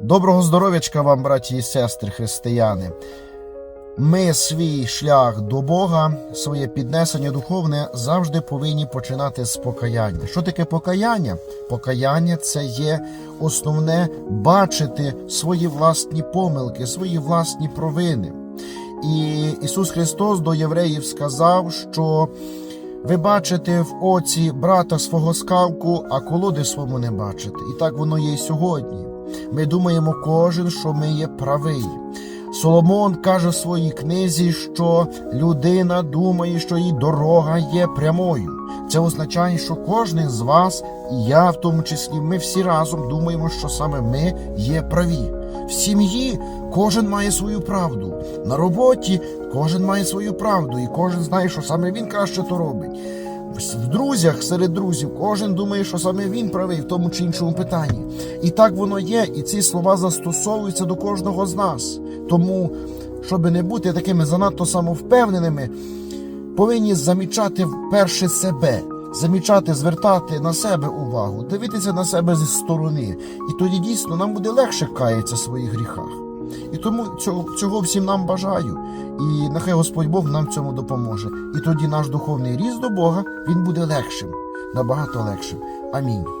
Доброго здоров'ячка вам, браті і сестри, християни. Ми свій шлях до Бога, своє піднесення духовне завжди повинні починати з покаяння. Що таке покаяння? Покаяння це є основне бачити свої власні помилки, свої власні провини. І Ісус Христос до євреїв сказав, що ви бачите в оці брата свого скавку, а колоди свому не бачите. І так воно є й сьогодні. Ми думаємо кожен, що ми є правий. Соломон каже в своїй книзі, що людина думає, що її дорога є прямою. Це означає, що кожен з вас, і я в тому числі, ми всі разом думаємо, що саме ми є праві. В сім'ї кожен має свою правду. На роботі кожен має свою правду, і кожен знає, що саме він краще то робить. В друзях, серед друзів, кожен думає, що саме він правий в тому чи іншому питанні. І так воно є, і ці слова застосовуються до кожного з нас. Тому, щоб не бути такими занадто самовпевненими, повинні замічати вперше себе, замічати, звертати на себе увагу, дивитися на себе зі сторони. І тоді дійсно нам буде легше каятися в своїх гріхах. І тому цього, цього всім нам бажаю. І нехай Господь Бог нам цьому допоможе. І тоді наш духовний ріст до Бога він буде легшим, набагато легшим. Амінь.